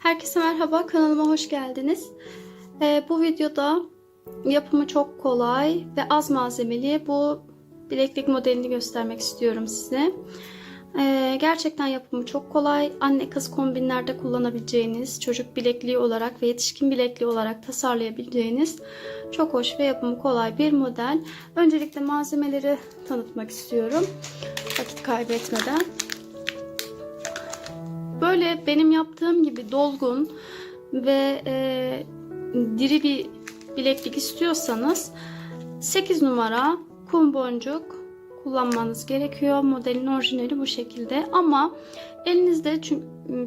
Herkese merhaba, kanalıma hoş geldiniz. Ee, bu videoda yapımı çok kolay ve az malzemeli bu bileklik modelini göstermek istiyorum size. Ee, gerçekten yapımı çok kolay. Anne kız kombinlerde kullanabileceğiniz, çocuk bilekliği olarak ve yetişkin bilekliği olarak tasarlayabileceğiniz çok hoş ve yapımı kolay bir model. Öncelikle malzemeleri tanıtmak istiyorum. Vakit kaybetmeden. Böyle benim yaptığım gibi dolgun ve e, diri bir bileklik istiyorsanız 8 numara kum boncuk kullanmanız gerekiyor. Modelin orijinali bu şekilde ama elinizde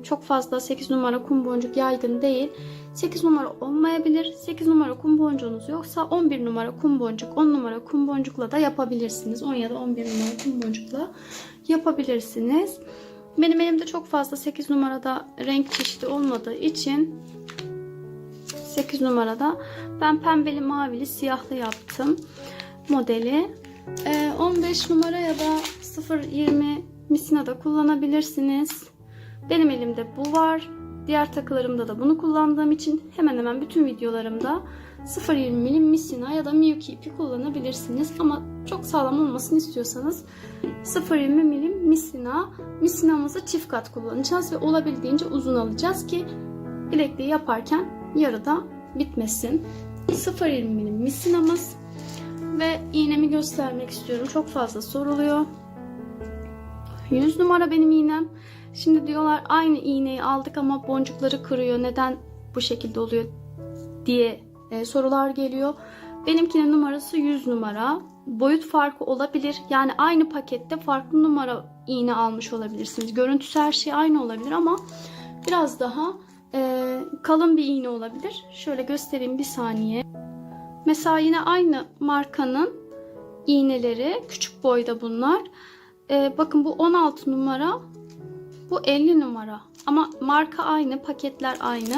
çok fazla 8 numara kum boncuk yaygın değil. 8 numara olmayabilir. 8 numara kum boncuğunuz yoksa 11 numara kum boncuk, 10 numara kum boncukla da yapabilirsiniz. 10 ya da 11 numara kum boncukla yapabilirsiniz. Benim elimde çok fazla 8 numarada renk çeşidi olmadığı için 8 numarada ben pembeli, mavili, siyahlı yaptım modeli. Ee, 15 numara ya da 0.20 misina da kullanabilirsiniz. Benim elimde bu var. Diğer takılarımda da bunu kullandığım için hemen hemen bütün videolarımda 0.20 milim misina ya da miyuki ipi kullanabilirsiniz. Ama çok sağlam olmasını istiyorsanız 0.20 milim misina. Misinamızı çift kat kullanacağız ve olabildiğince uzun alacağız ki bilekliği yaparken yarıda bitmesin. 0.20 milim misinamız ve iğnemi göstermek istiyorum. Çok fazla soruluyor. 100 numara benim iğnem. Şimdi diyorlar aynı iğneyi aldık ama boncukları kırıyor. Neden bu şekilde oluyor diye e, sorular geliyor. Benimkinin numarası 100 numara. Boyut farkı olabilir. Yani aynı pakette farklı numara iğne almış olabilirsiniz. Görüntüsü her şey aynı olabilir ama biraz daha e, kalın bir iğne olabilir. Şöyle göstereyim bir saniye. Mesela yine aynı markanın iğneleri küçük boyda bunlar. E, bakın bu 16 numara bu 50 numara. Ama marka aynı, paketler aynı.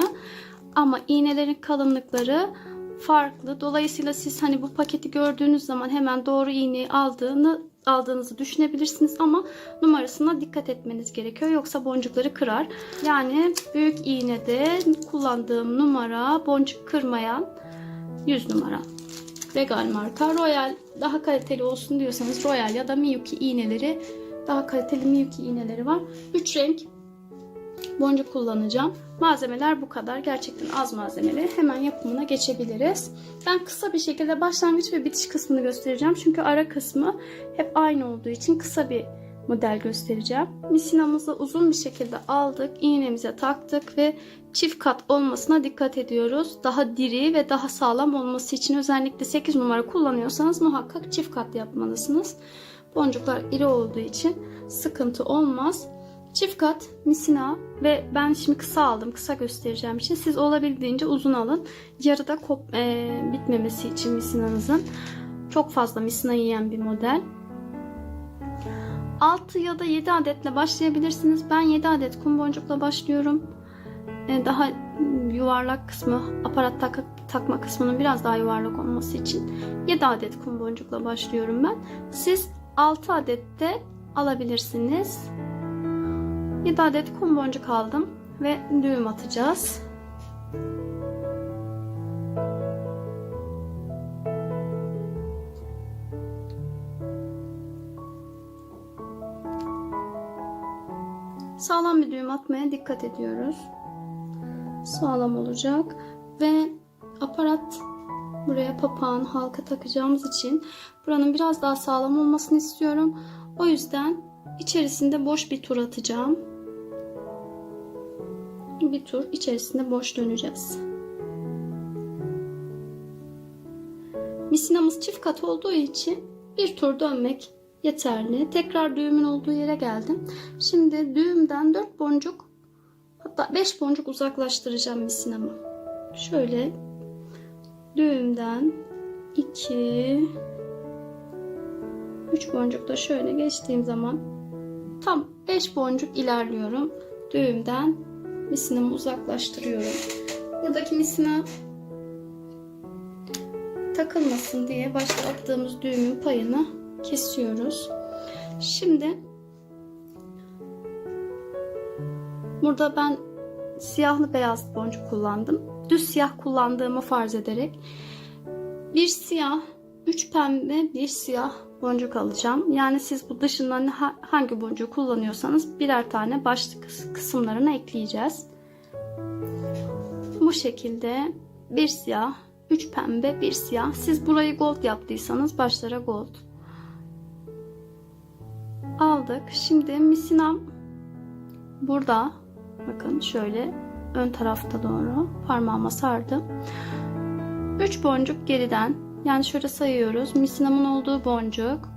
Ama iğnelerin kalınlıkları farklı. Dolayısıyla siz hani bu paketi gördüğünüz zaman hemen doğru iğneyi aldığını aldığınızı düşünebilirsiniz ama numarasına dikkat etmeniz gerekiyor. Yoksa boncukları kırar. Yani büyük iğnede kullandığım numara boncuk kırmayan 100 numara. Regal marka. Royal daha kaliteli olsun diyorsanız Royal ya da Miyuki iğneleri daha kaliteli Miyuki iğneleri var. 3 renk boncuk kullanacağım. Malzemeler bu kadar. Gerçekten az malzemeli. Hemen yapımına geçebiliriz. Ben kısa bir şekilde başlangıç ve bitiş kısmını göstereceğim. Çünkü ara kısmı hep aynı olduğu için kısa bir model göstereceğim. Misinamızı uzun bir şekilde aldık. iğnemize taktık ve çift kat olmasına dikkat ediyoruz. Daha diri ve daha sağlam olması için özellikle 8 numara kullanıyorsanız muhakkak çift kat yapmalısınız. Boncuklar iri olduğu için sıkıntı olmaz. Çift kat misina ve ben şimdi kısa aldım. Kısa göstereceğim için siz olabildiğince uzun alın. Yarıda kop, e, bitmemesi için misinanızın. Çok fazla misina yiyen bir model. 6 ya da 7 adetle başlayabilirsiniz. Ben 7 adet kum boncukla başlıyorum. E, daha yuvarlak kısmı, aparat tak takma kısmının biraz daha yuvarlak olması için 7 adet kum boncukla başlıyorum ben. Siz 6 adet de alabilirsiniz. 7 adet kum boncuk aldım ve düğüm atacağız. Sağlam bir düğüm atmaya dikkat ediyoruz. Sağlam olacak ve aparat buraya papağan halka takacağımız için buranın biraz daha sağlam olmasını istiyorum. O yüzden içerisinde boş bir tur atacağım. Bir tur içerisinde boş döneceğiz. Misinamız çift kat olduğu için bir tur dönmek yeterli. Tekrar düğümün olduğu yere geldim. Şimdi düğümden 4 boncuk hatta 5 boncuk uzaklaştıracağım misinamı. Şöyle düğümden 2 3 boncuk da şöyle geçtiğim zaman tam 5 boncuk ilerliyorum. Düğümden misinamı uzaklaştırıyorum. Buradaki misina takılmasın diye başta attığımız düğümün payını kesiyoruz. Şimdi burada ben siyahlı beyaz boncuk kullandım. Düz siyah kullandığımı farz ederek bir siyah, üç pembe, bir siyah boncuk alacağım. Yani siz bu dışından ha- hangi boncuğu kullanıyorsanız birer tane başlık kıs- kısımlarına ekleyeceğiz. Bu şekilde bir siyah, üç pembe, bir siyah. Siz burayı gold yaptıysanız başlara gold. Aldık. Şimdi misinam burada. Bakın şöyle ön tarafta doğru parmağıma sardım. 3 boncuk geriden yani şöyle sayıyoruz. Misinamın olduğu boncuk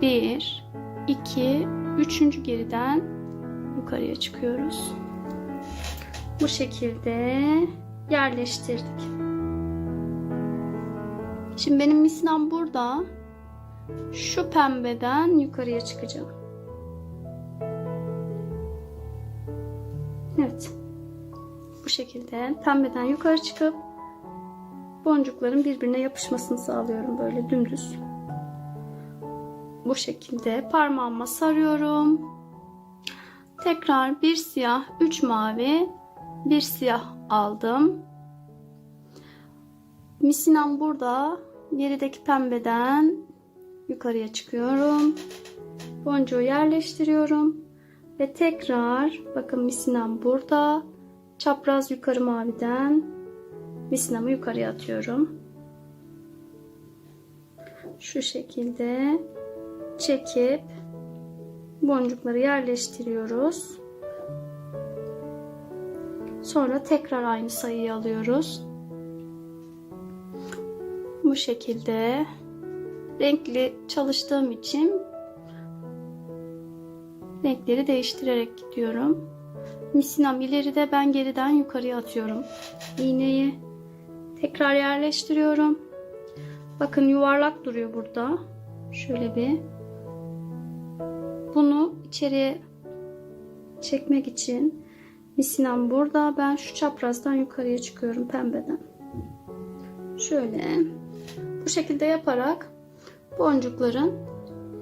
1 2 3. geriden yukarıya çıkıyoruz. Bu şekilde yerleştirdik. Şimdi benim misinam burada. Şu pembeden yukarıya çıkacağım. Evet. Bu şekilde pembeden yukarı çıkıp boncukların birbirine yapışmasını sağlıyorum böyle dümdüz. Bu şekilde parmağıma sarıyorum. Tekrar bir siyah, üç mavi, bir siyah aldım. Misinam burada. Gerideki pembeden yukarıya çıkıyorum. Boncuğu yerleştiriyorum. Ve tekrar bakın misinam burada. Çapraz yukarı maviden misinamı yukarıya atıyorum. Şu şekilde çekip boncukları yerleştiriyoruz. Sonra tekrar aynı sayıyı alıyoruz. Bu şekilde renkli çalıştığım için renkleri değiştirerek gidiyorum. Misinam ileride ben geriden yukarıya atıyorum. İğneyi tekrar yerleştiriyorum. Bakın yuvarlak duruyor burada. Şöyle bir. Bunu içeriye çekmek için misinam burada. Ben şu çaprazdan yukarıya çıkıyorum pembeden. Şöyle bu şekilde yaparak boncukların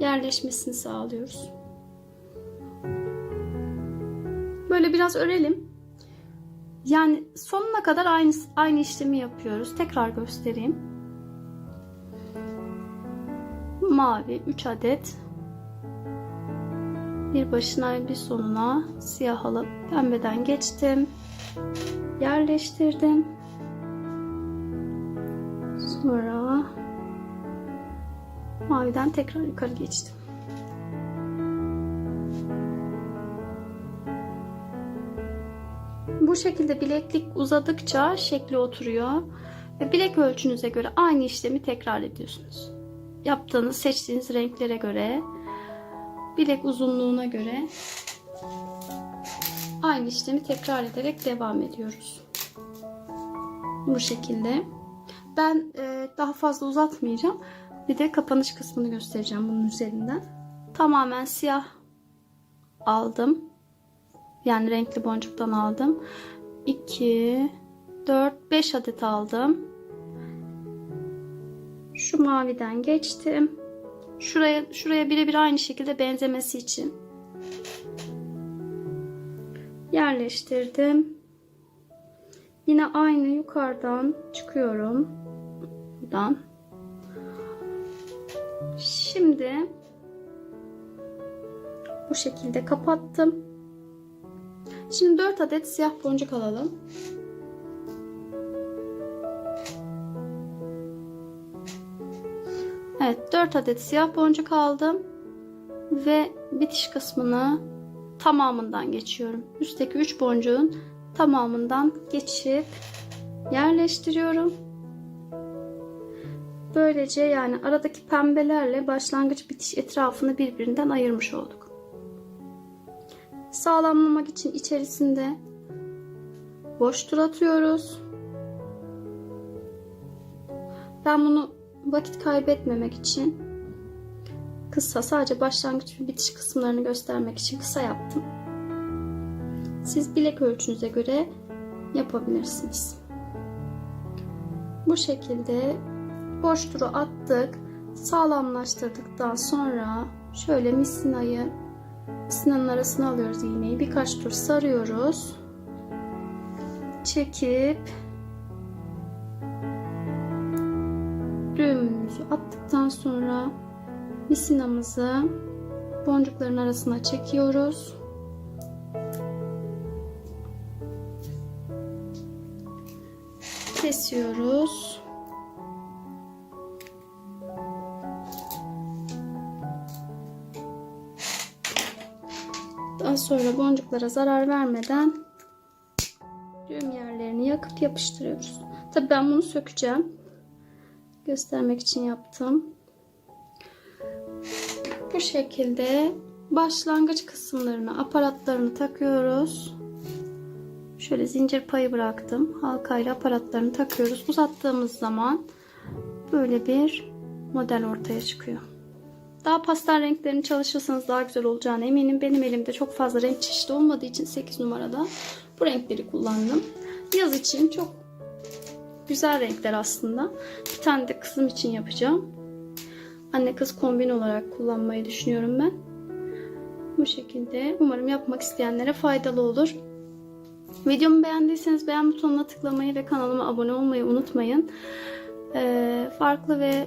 yerleşmesini sağlıyoruz. Böyle biraz örelim. Yani sonuna kadar aynı aynı işlemi yapıyoruz. Tekrar göstereyim. Mavi 3 adet. Bir başına bir sonuna siyah alıp pembeden geçtim. Yerleştirdim. Sonra maviden tekrar yukarı geçtim. Bu şekilde bileklik uzadıkça şekli oturuyor. Ve bilek ölçünüze göre aynı işlemi tekrar ediyorsunuz. Yaptığınız, seçtiğiniz renklere göre, bilek uzunluğuna göre aynı işlemi tekrar ederek devam ediyoruz. Bu şekilde. Ben e, daha fazla uzatmayacağım. Bir de kapanış kısmını göstereceğim bunun üzerinden. Tamamen siyah aldım. Yani renkli boncuktan aldım. 2 4 5 adet aldım. Şu maviden geçtim. Şuraya şuraya birebir aynı şekilde benzemesi için yerleştirdim. Yine aynı yukarıdan çıkıyorum. Buradan. Şimdi bu şekilde kapattım. Şimdi 4 adet siyah boncuk alalım. Evet 4 adet siyah boncuk aldım. Ve bitiş kısmını tamamından geçiyorum. Üstteki 3 boncuğun tamamından geçip yerleştiriyorum. Böylece yani aradaki pembelerle başlangıç bitiş etrafını birbirinden ayırmış olduk. Sağlamlamak için içerisinde boş tur atıyoruz. Ben bunu vakit kaybetmemek için kısa sadece başlangıç ve bitiş kısımlarını göstermek için kısa yaptım. Siz bilek ölçünüze göre yapabilirsiniz. Bu şekilde boş turu attık. Sağlamlaştırdıktan sonra şöyle misinayı misinanın arasına alıyoruz iğneyi. Birkaç tur sarıyoruz. çekip düğümümüzü attıktan sonra misinamızı boncukların arasına çekiyoruz. Kesiyoruz. Daha sonra boncuklara zarar vermeden düğüm yerlerini yakıp yapıştırıyoruz. Tabii ben bunu sökeceğim. Göstermek için yaptım. Bu şekilde başlangıç kısımlarını, aparatlarını takıyoruz. Şöyle zincir payı bıraktım. Halkayla aparatlarını takıyoruz. Uzattığımız zaman böyle bir model ortaya çıkıyor. Daha pastel renklerini çalışırsanız daha güzel olacağına eminim. Benim elimde çok fazla renk çeşidi olmadığı için 8 numarada bu renkleri kullandım. Yaz için çok güzel renkler aslında. Bir tane de kızım için yapacağım. Anne kız kombin olarak kullanmayı düşünüyorum ben. Bu şekilde umarım yapmak isteyenlere faydalı olur. Videomu beğendiyseniz beğen butonuna tıklamayı ve kanalıma abone olmayı unutmayın. Ee, farklı ve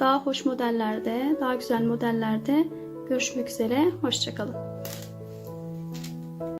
daha hoş modellerde, daha güzel modellerde görüşmek üzere. Hoşçakalın.